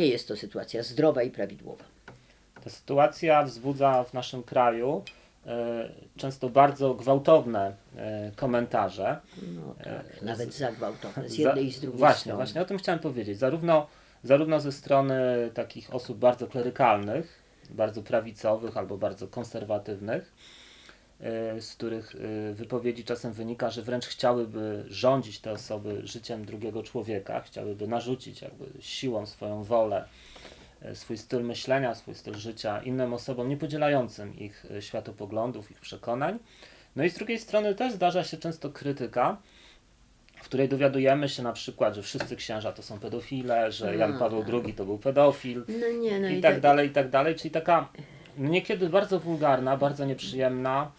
Nie jest to sytuacja zdrowa i prawidłowa. Ta sytuacja wzbudza w naszym kraju e, często bardzo gwałtowne e, komentarze. No tak, nawet za gwałtowne, z Za- jednej i z drugiej właśnie, strony. Właśnie o tym chciałem powiedzieć. Zarówno, zarówno ze strony takich osób bardzo klerykalnych, bardzo prawicowych albo bardzo konserwatywnych, e, z których e, wypowiedzi czasem wynika, że wręcz chciałyby rządzić te osoby życiem drugiego człowieka, chciałyby narzucić jakby siłą swoją wolę, e, swój styl myślenia, swój styl życia innym osobom niepodzielającym ich e, światopoglądów, ich przekonań. No i z drugiej strony też zdarza się często krytyka, w której dowiadujemy się na przykład, że wszyscy księża to są pedofile, że Jan. Paweł II to był pedofil No nie, no i tak dalej, i tak dalej. Czyli taka niekiedy bardzo wulgarna, bardzo nieprzyjemna,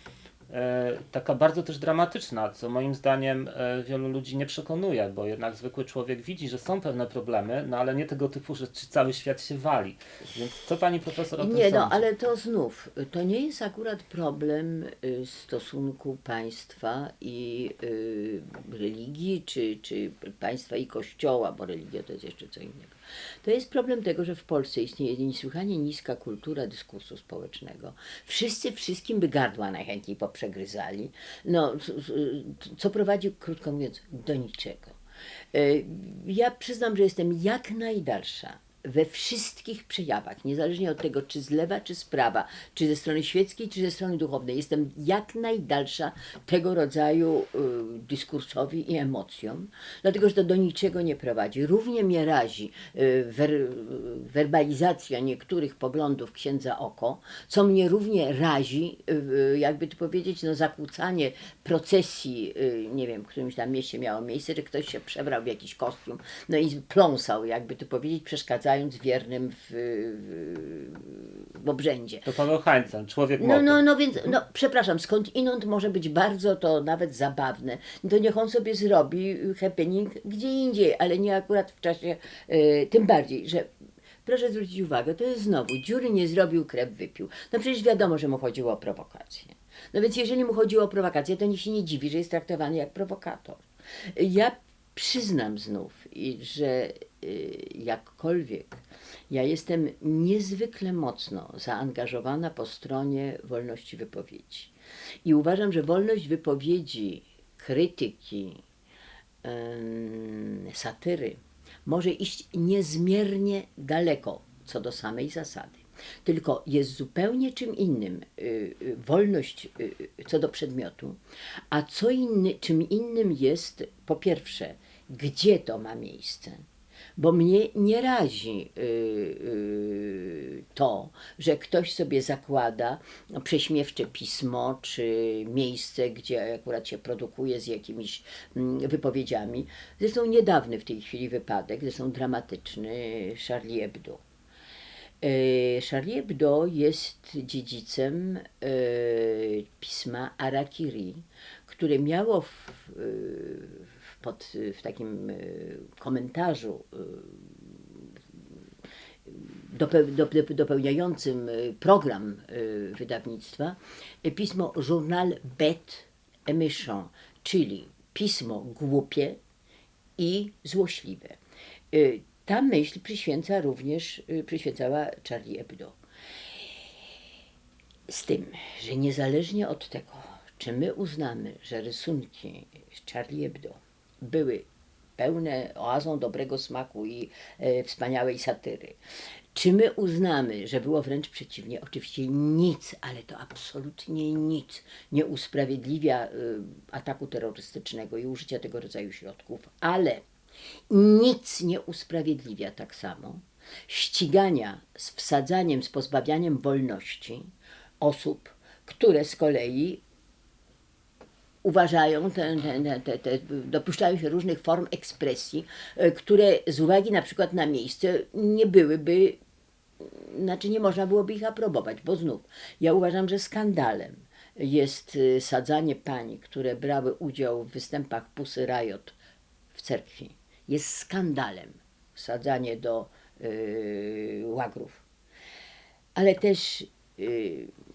e, taka bardzo też dramatyczna, co moim zdaniem e, wielu ludzi nie przekonuje, bo jednak zwykły człowiek widzi, że są pewne problemy, no ale nie tego typu, że czy cały świat się wali. Więc co pani profesor o tym Nie, no sądzi? ale to znów, to nie jest akurat problem y, stosunku państwa i y, religii, czy, czy państwa i kościoła, bo religia to jest jeszcze co innego. To jest problem tego, że w Polsce istnieje niesłychanie niska kultura dyskursu społecznego. Wszyscy wszystkim by gardła najchętniej poprzegryzali. No, co prowadzi, krótko mówiąc, do niczego. Y, Ja przyznam, że jestem jak najdalsza we wszystkich przejawach, niezależnie od tego, czy z lewa, czy z prawa, czy ze strony świeckiej, czy ze strony duchownej. Jestem jak najdalsza tego rodzaju y, dyskursowi i emocjom, dlatego że to do niczego nie prowadzi. Równie mnie razi y, wer, werbalizacja niektórych poglądów księdza Oko, co mnie równie razi, y, jakby to powiedzieć, no, zakłócanie procesji, y, nie wiem, w którymś tam mieście miało miejsce, że ktoś się przebrał w jakiś kostium, no i pląsał, jakby to powiedzieć, przeszkadzając wiernym w, w, w obrzędzie. To Paweł Hańcel, człowiek No, motyl. no, no więc, no, przepraszam, skąd inąd może być bardzo to nawet zabawne. To niech on sobie zrobi happening gdzie indziej, ale nie akurat w czasie, e, tym bardziej, że proszę zwrócić uwagę, to jest znowu, dziury nie zrobił, krew wypił. No przecież wiadomo, że mu chodziło o prowokację. No więc jeżeli mu chodziło o prowokację, to niech się nie dziwi, że jest traktowany jak prowokator. Ja przyznam znów, że y, jakkolwiek ja jestem niezwykle mocno zaangażowana po stronie wolności wypowiedzi. I uważam, że wolność wypowiedzi, krytyki, satyry może iść niezmiernie daleko co do samej zasady. Tylko jest zupełnie czym innym y, y, wolność y, y, co do przedmiotu, a co inny, czym innym jest po pierwsze, gdzie to ma miejsce. Bo mnie nie razi y, y, to, że ktoś sobie zakłada prześmiewcze pismo, czy miejsce, gdzie akurat się produkuje z jakimiś mm, wypowiedziami. Zresztą niedawny w tej chwili wypadek, zresztą dramatyczny, Charlie Hebdo. E, Charlie Hebdo jest dziedzicem pisma Arakiri, które miało w, pod, w takim e, komentarzu dope, dopełniającym program wydawnictwa pismo Journal bête et méchant, czyli pismo głupie i złośliwe. Y, Ta myśl przyświęca również, y, przyświęcała Charlie Hebdo. Z tym, że niezależnie od tego, czy my uznamy, że rysunki Charlie Hebdo były pełne oazą dobrego smaku i e, wspaniałej satyry, czy my uznamy, że było wręcz przeciwnie, oczywiście nic, ale to absolutnie nic nie usprawiedliwia y, ataku terrorystycznego i użycia tego rodzaju środków, ale nic nie usprawiedliwia tak samo ścigania z wsadzaniem, z pozbawianiem wolności osób, które z kolei uważają, te, dopuszczają się różnych form ekspresji, e, które z uwagi na przykład na miejsce nie byłyby, znaczy nie można byłoby ich aprobować, bo znów, ja uważam, że skandalem jest y, sadzanie pań, które brały udział w występach Pusy Riot w cerkwi. Jest skandalem sadzanie do y, łagrów. Ale też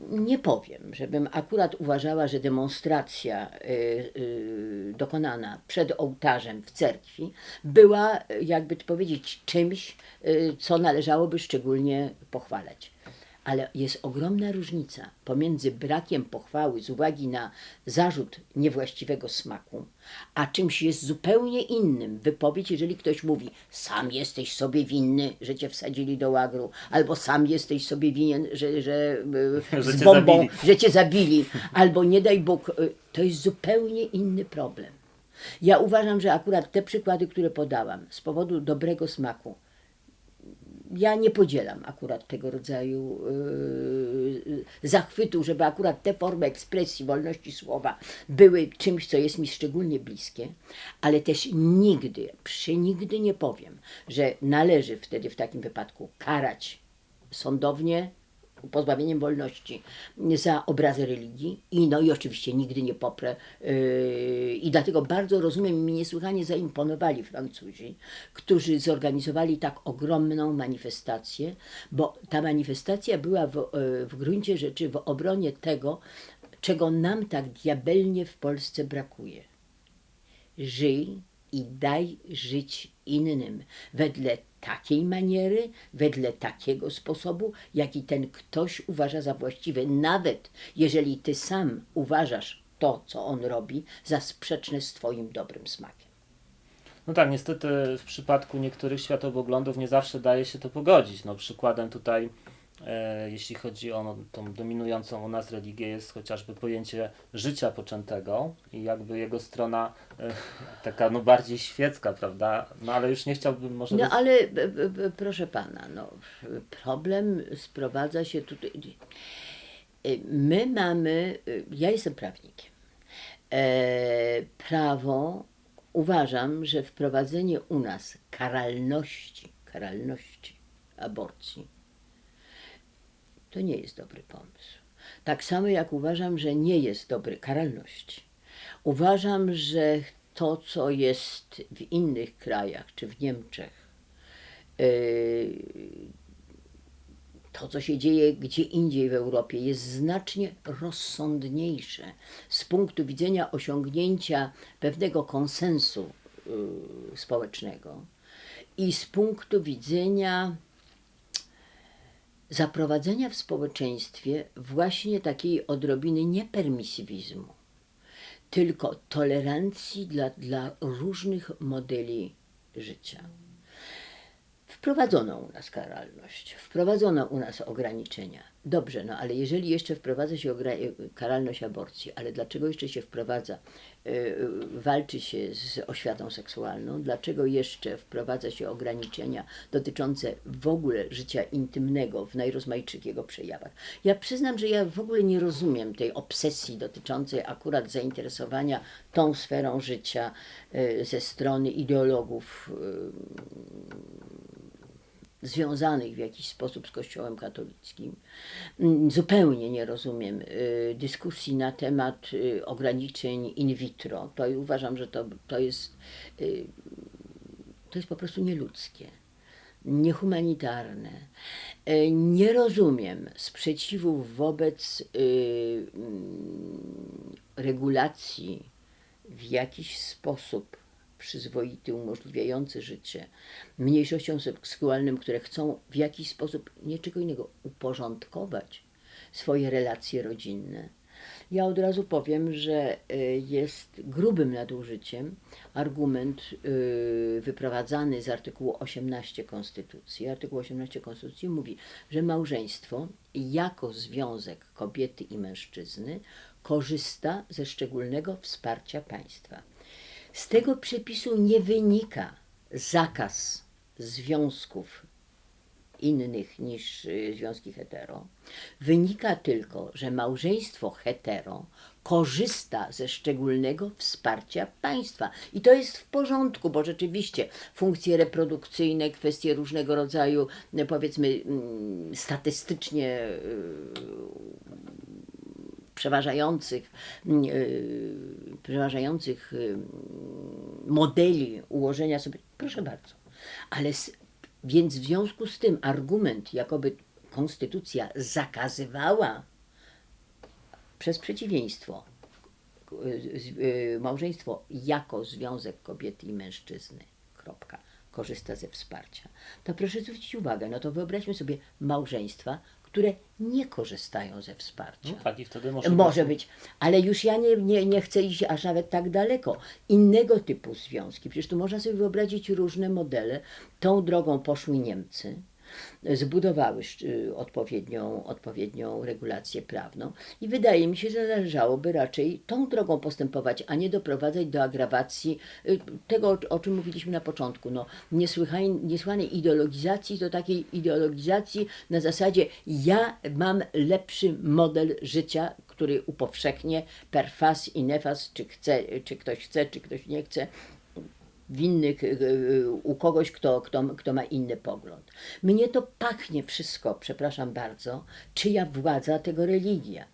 nie powiem, żebym akurat uważała, że demonstracja y, y, dokonana przed ołtarzem w cerkwi była, y, jakby to powiedzieć, czymś, co należałoby szczególnie pochwalać. Ale jest ogromna różnica pomiędzy brakiem pochwały z uwagi na zarzut niewłaściwego smaku, a czymś jest zupełnie innym. Wypowiedź, jeżeli ktoś mówi, sam jesteś sobie winny, że cię wsadzili do łagru, albo sam jesteś sobie winien, że, że, y, Że z bombą, zabili. że cię zabili, albo nie daj Bóg, y, to jest zupełnie inny problem. Ja uważam, że akurat te przykłady, które podałam, z powodu dobrego smaku, ja nie podzielam akurat tego rodzaju yy, zachwytu, żeby akurat te formy ekspresji wolności słowa były czymś, co jest mi szczególnie bliskie, ale też nigdy, przenigdy nie powiem, że należy wtedy w takim wypadku karać sądownie pozbawieniem wolności za obrazy religii. I no i oczywiście nigdy nie poprę yy, i dlatego bardzo rozumiem mi niesłychanie zaimponowali Francuzi, którzy zorganizowali tak ogromną manifestację, bo ta manifestacja była w, yy, w gruncie rzeczy w obronie tego, czego nam tak diabelnie w Polsce brakuje. Żyj i daj żyć innym wedle takiej maniery, wedle takiego sposobu, jaki ten ktoś uważa za właściwy, nawet jeżeli ty sam uważasz to, co on robi, za sprzeczne z twoim dobrym smakiem. No tak, niestety w przypadku niektórych światopoglądów nie zawsze daje się to pogodzić. No, przykładem tutaj, jeśli chodzi o tą dominującą u nas religię, jest chociażby pojęcie życia poczętego i jakby jego strona e, taka no, bardziej świecka, prawda? No ale już nie chciałbym może... No ale b, proszę pana, no, problem sprowadza się tutaj. My mamy, ja jestem prawnikiem. E, prawo uważam, że wprowadzenie u nas karalności, karalności aborcji to nie jest dobry pomysł. Tak samo jak uważam, że nie jest dobry karalności. Uważam, że to, co jest w innych krajach, czy w Niemczech, yy, to, co się dzieje gdzie indziej w Europie, jest znacznie rozsądniejsze z punktu widzenia osiągnięcia pewnego konsensu yy, społecznego i z punktu widzenia zaprowadzenia w społeczeństwie właśnie takiej odrobiny nie permisywizmu, tylko tolerancji dla, dla różnych modeli życia. Wprowadzono u nas karalność, wprowadzono u nas ograniczenia. Dobrze, no ale jeżeli jeszcze wprowadza się karalność aborcji, ale dlaczego jeszcze się wprowadza, yy, walczy się z oświatą seksualną, dlaczego jeszcze wprowadza się ograniczenia dotyczące w ogóle życia intymnego w najrozmaitszych jego przejawach? Ja przyznam, że ja w ogóle nie rozumiem tej obsesji dotyczącej akurat zainteresowania tą sferą życia yy, ze strony ideologów yy, związanych w jakiś sposób z Kościołem katolickim. Mm, Zupełnie nie rozumiem y, dyskusji na temat y, ograniczeń in vitro. To i uważam, że to, to, jest, y, to jest po prostu nieludzkie, niehumanitarne. Nie rozumiem sprzeciwów wobec mm, regulacji w jakiś sposób przyzwoity, umożliwiający życie mniejszościom seksualnym, które chcą w jakiś sposób niczego innego uporządkować swoje relacje rodzinne. Ja od razu powiem, że y, jest grubym nadużyciem argument y, wyprowadzany z artykułu 18 Konstytucji. Artykuł 18 Konstytucji mówi, że małżeństwo jako związek kobiety i mężczyzny korzysta ze szczególnego wsparcia państwa. Z tego przepisu nie wynika zakaz związków innych niż y, związki hetero. Wynika tylko, że małżeństwo hetero korzysta ze szczególnego wsparcia państwa. I to jest w porządku, bo rzeczywiście funkcje reprodukcyjne, kwestie różnego rodzaju, powiedzmy, mm, statystycznie przeważających, yy, przeważających yy, modeli ułożenia sobie, proszę bardzo. Ale więc w związku z tym argument, jakoby konstytucja zakazywała przez przeciwieństwo y, y, małżeństwo jako związek kobiety i mężczyzny, kropka, korzysta ze wsparcia, to proszę zwrócić uwagę, no to wyobraźmy sobie małżeństwa, które nie korzystają ze wsparcia. No tak, i wtedy może, Może być, ale już ja nie, nie, nie chcę iść aż nawet tak daleko. Innego typu związki. Przecież tu można sobie wyobrazić różne modele. Tą drogą poszły Niemcy. Zbudowały sz- odpowiednią, odpowiednią regulację prawną i wydaje mi się, że należałoby raczej tą drogą postępować, a nie doprowadzać do agrawacji y, tego, o- czym mówiliśmy na początku. No, niesłychanej ideologizacji, do takiej ideologizacji na zasadzie ja mam lepszy model życia, który upowszechnię per fas i nefas, czy, chce, czy ktoś chce, czy ktoś nie chce w innych, y, y, u kogoś, kto, kto, kto ma inny pogląd. Mnie to pachnie wszystko, przepraszam bardzo, czyja władza, tego religia.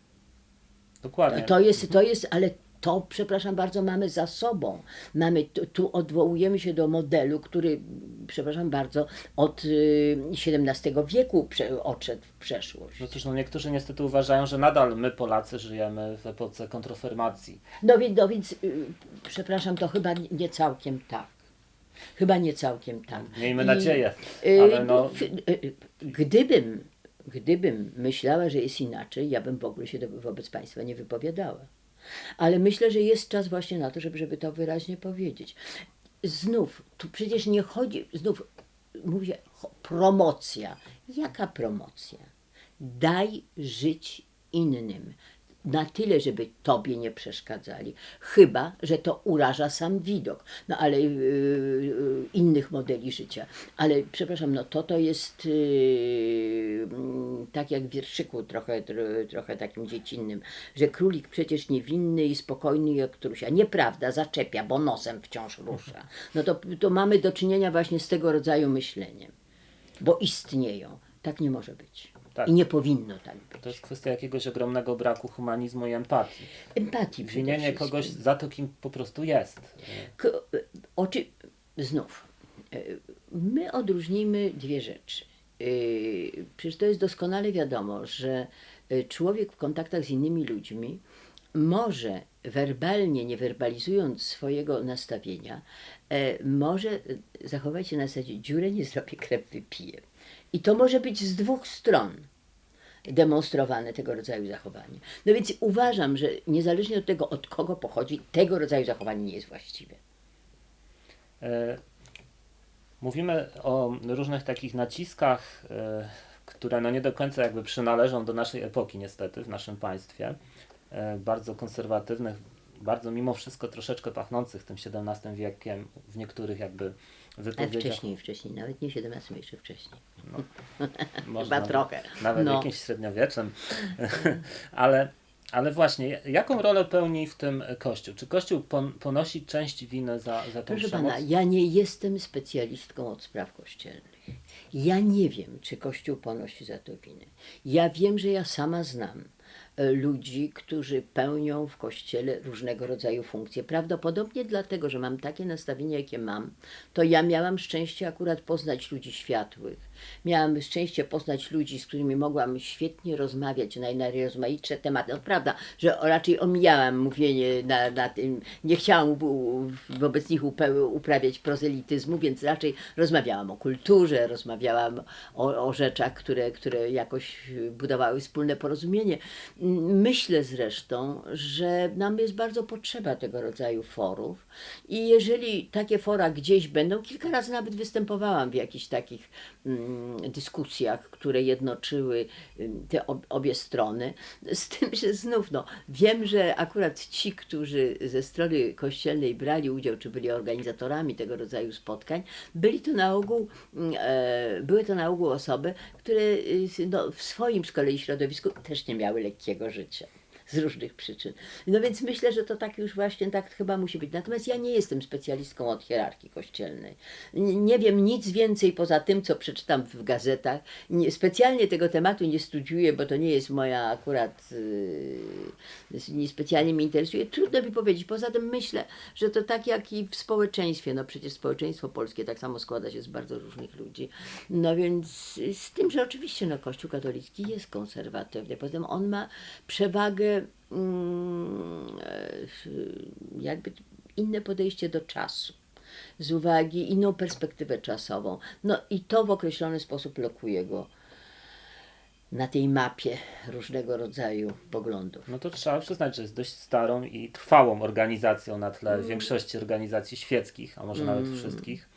Dokładnie. To jest, to jest, ale to, przepraszam bardzo, mamy za sobą. Mamy, tu, odwołujemy się do modelu, który, przepraszam bardzo, od y, XVII wieku prze, odszedł w przeszłość. No cóż, no niektórzy niestety uważają, że nadal my Polacy żyjemy w epoce kontroformacji. No więc, no więc y, przepraszam, to chyba nie całkiem tak. Chyba nie całkiem tak. Miejmy I, nadzieję, y, ale no- y, y, Gdybym, gdybym myślała, że jest inaczej, ja bym w ogóle się do, wobec Państwa nie wypowiadała. Ale myślę, że jest czas właśnie na to, żeby, żeby to wyraźnie powiedzieć. Znów, tu przecież nie chodzi, znów mówię, promocja. Jaka promocja? Daj żyć innym. Na tyle, żeby tobie nie przeszkadzali. Chyba, że to uraża sam widok. No ale yy, yy, innych modeli życia. Ale przepraszam, no to to jest yy, mm, tak jak w wierszyku trochę, tro- trochę takim dziecinnym, że królik przecież niewinny i spokojny jak Trusia. Nieprawda, zaczepia, bo nosem wciąż rusza. No to, to mamy do czynienia właśnie z tego rodzaju myśleniem. Bo istnieją. Tak nie może być. Tak. I nie powinno tak być. To jest kwestia jakiegoś ogromnego braku humanizmu i empatii. Empatii Winienie kogoś za to, kim po prostu jest. K- oczy, znów, e, my odróżnijmy dwie rzeczy. E, Przecież to jest doskonale wiadomo, że e, człowiek w kontaktach z innymi ludźmi może werbalnie, nie werbalizując swojego nastawienia, e, może e, zachować się na zasadzie dziurę nie zrobię, krew wypiję. I to może być z dwóch stron demonstrowane tego rodzaju zachowanie. No więc uważam, że niezależnie od tego, od kogo pochodzi, tego rodzaju zachowanie nie jest właściwe. E, Mówimy o różnych takich naciskach, e, które no nie do końca jakby przynależą do naszej epoki niestety w naszym państwie. E, Bardzo konserwatywnych, bardzo mimo wszystko troszeczkę pachnących tym XVII wiekiem w niektórych jakby wypowiedziach. wcześniej, wcześniej, nawet nie 17, jeszcze wcześniej. Chyba nawet- trochę. Nawet No. jakimś średniowieczem. ale, ale właśnie, jaką rolę pełni w tym Kościół? Czy Kościół pon, ponosi część winy za, za tą Proszę przemoc? pana, ja nie jestem specjalistką od spraw kościelnych. Ja nie wiem, czy Kościół ponosi za to winę. Ja wiem, że ja sama znam ludzi, którzy pełnią w Kościele różnego rodzaju funkcje. Prawdopodobnie dlatego, że mam takie nastawienie, jakie mam, to ja miałam szczęście akurat poznać ludzi światłych. Miałam szczęście poznać ludzi, z którymi mogłam świetnie rozmawiać na najrozmaitsze tematy. No prawda, że raczej omijałam mówienie na, na tym, nie chciałam wobec nich uprawiać prozelityzmu, więc raczej rozmawiałam o kulturze, rozmawiałam o, o rzeczach, które, które jakoś budowały wspólne porozumienie. Myślę zresztą, że nam jest bardzo potrzeba tego rodzaju forów i jeżeli takie fora gdzieś będą, kilka razy nawet występowałam w jakichś takich mm, dyskusjach, które jednoczyły te ob, obie strony, z tym, że znów no, wiem, że akurat ci, którzy ze strony kościelnej brali udział, czy byli organizatorami tego rodzaju spotkań, byli to na ogół, e, były to na ogół osoby, które y, no, w swoim z kolei środowisku też nie miały lekkiego życia z różnych przyczyn. No więc myślę, że to tak już właśnie tak chyba musi być. Natomiast ja nie jestem specjalistką od hierarchii kościelnej. Nie wiem nic więcej poza tym, co przeczytam w gazetach. Nie, specjalnie tego tematu nie studiuję, bo to nie jest moja akurat, yy, nie specjalnie mnie interesuje. Trudno mi powiedzieć. Poza tym myślę, że to tak jak i w społeczeństwie, no przecież społeczeństwo polskie tak samo składa się z bardzo różnych ludzi. No więc z tym, że oczywiście no, Kościół katolicki jest konserwatywny. Poza tym on ma przewagę jakby inne podejście do czasu. Z uwagi inną perspektywę czasową. No i to w określony sposób lokuje go na tej mapie różnego rodzaju poglądów. No to trzeba przyznać, że jest dość starą i trwałą organizacją na tle większości organizacji świeckich, a może nawet wszystkich.